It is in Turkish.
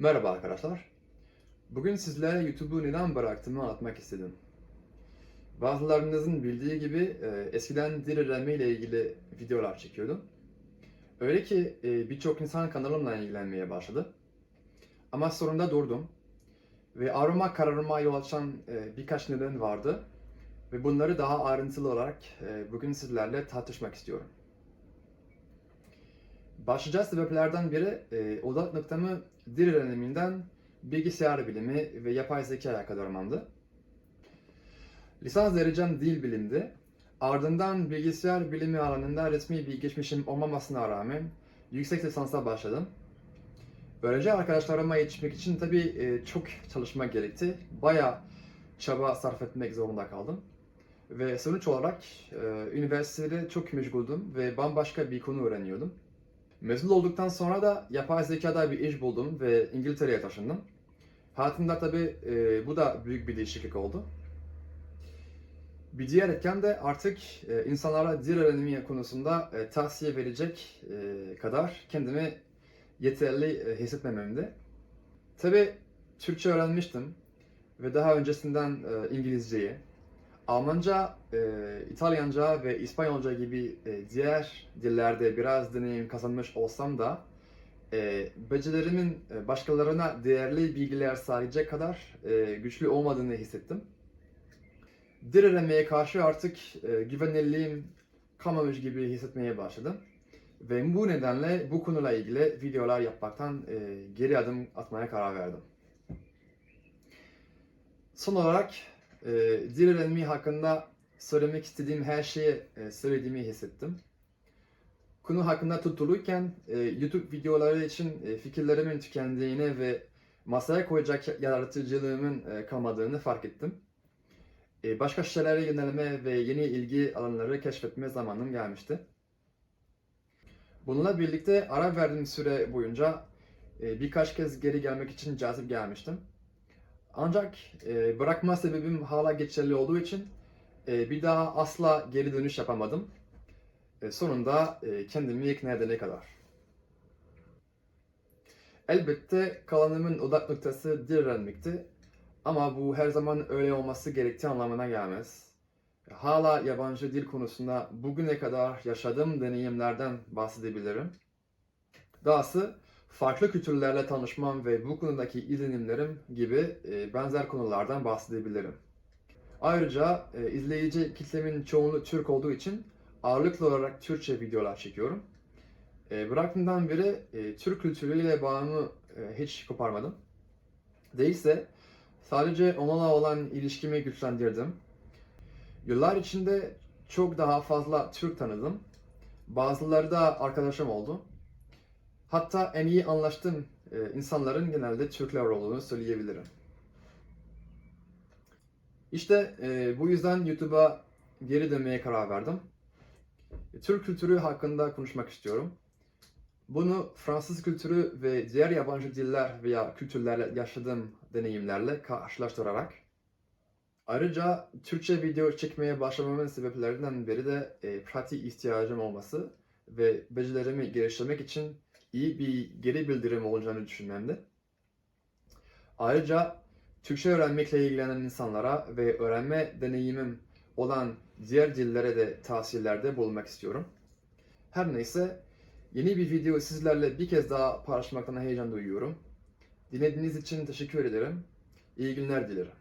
Merhaba arkadaşlar. Bugün sizlere YouTube'u neden bıraktığımı anlatmak istedim. Bazılarınızın bildiği gibi e, eskiden dil ile ilgili videolar çekiyordum. Öyle ki e, birçok insan kanalımla ilgilenmeye başladı. Ama sonunda durdum. Ve arama kararıma yol açan e, birkaç neden vardı. Ve bunları daha ayrıntılı olarak e, bugün sizlerle tartışmak istiyorum. Başlıca sebeplerden biri e, odak noktamı dil öğreniminden bilgisayar bilimi ve yapay zekaya aktarmamdı. Lisans derecem dil bilimdi. Ardından bilgisayar bilimi alanında resmi bir geçmişim olmamasına rağmen yüksek lisansa başladım. Öğrenci arkadaşlarıma yetişmek için tabii e, çok çalışma gerekti. Bayağı çaba sarf etmek zorunda kaldım. Ve sonuç olarak e, üniversitede çok meşguldüm ve bambaşka bir konu öğreniyordum. Mezun olduktan sonra da yapay zekada bir iş buldum ve İngiltere'ye taşındım. Hayatımda tabii e, bu da büyük bir değişiklik oldu. Bir diğer etken de artık e, insanlara dil öğrenimi konusunda e, tavsiye verecek e, kadar kendimi yeterli e, hissetmememdi. Tabii Türkçe öğrenmiştim ve daha öncesinden e, İngilizceyi. Almanca, e, İtalyanca ve İspanyolca gibi e, diğer dillerde biraz deneyim kazanmış olsam da e, becerilerimin e, başkalarına değerli bilgiler sağlayacak kadar e, güçlü olmadığını hissettim. Dil öğrenmeye karşı artık e, güvenilirliğim kalmamış gibi hissetmeye başladım. Ve bu nedenle bu konuyla ilgili videolar yapmaktan e, geri adım atmaya karar verdim. Son olarak e, dil öğrenimi hakkında söylemek istediğim her şeyi e, söylediğimi hissettim. Konu hakkında tutulurken e, YouTube videoları için e, fikirlerimin tükendiğini ve masaya koyacak yaratıcılığımın e, kalmadığını fark ettim. E, başka şeylere yönelme ve yeni ilgi alanları keşfetme zamanım gelmişti. Bununla birlikte ara verdiğim süre boyunca e, birkaç kez geri gelmek için cazip gelmiştim. Ancak e, bırakma sebebim hala geçerli olduğu için e, bir daha asla geri dönüş yapamadım. E, sonunda e, kendimi ikna edene kadar. Elbette kalanımın odak noktası dil öğrenmekti. Ama bu her zaman öyle olması gerektiği anlamına gelmez. Hala yabancı dil konusunda bugüne kadar yaşadığım deneyimlerden bahsedebilirim. Dahası farklı kültürlerle tanışmam ve bu konudaki izlenimlerim gibi e, benzer konulardan bahsedebilirim. Ayrıca e, izleyici kitlemin çoğunluğu Türk olduğu için ağırlıklı olarak Türkçe videolar çekiyorum. E, bıraktığımdan beri Türk kültürüyle bağımı hiç koparmadım. Değilse sadece onunla olan ilişkimi güçlendirdim. Yıllar içinde çok daha fazla Türk tanıdım. Bazıları da arkadaşım oldu. Hatta en iyi anlaştığım e, insanların genelde Türkler olduğunu söyleyebilirim. İşte e, bu yüzden YouTube'a geri dönmeye karar verdim. Türk kültürü hakkında konuşmak istiyorum. Bunu Fransız kültürü ve diğer yabancı diller veya kültürlerle yaşadığım deneyimlerle karşılaştırarak Ayrıca Türkçe video çekmeye başlamamın sebeplerinden biri de e, pratik ihtiyacım olması ve becerilerimi geliştirmek için iyi bir geri bildirim olacağını düşünmemdi. Ayrıca Türkçe öğrenmekle ilgilenen insanlara ve öğrenme deneyimim olan diğer dillere de tavsiyelerde bulunmak istiyorum. Her neyse yeni bir video sizlerle bir kez daha paylaşmaktan heyecan duyuyorum. Dinlediğiniz için teşekkür ederim. İyi günler dilerim.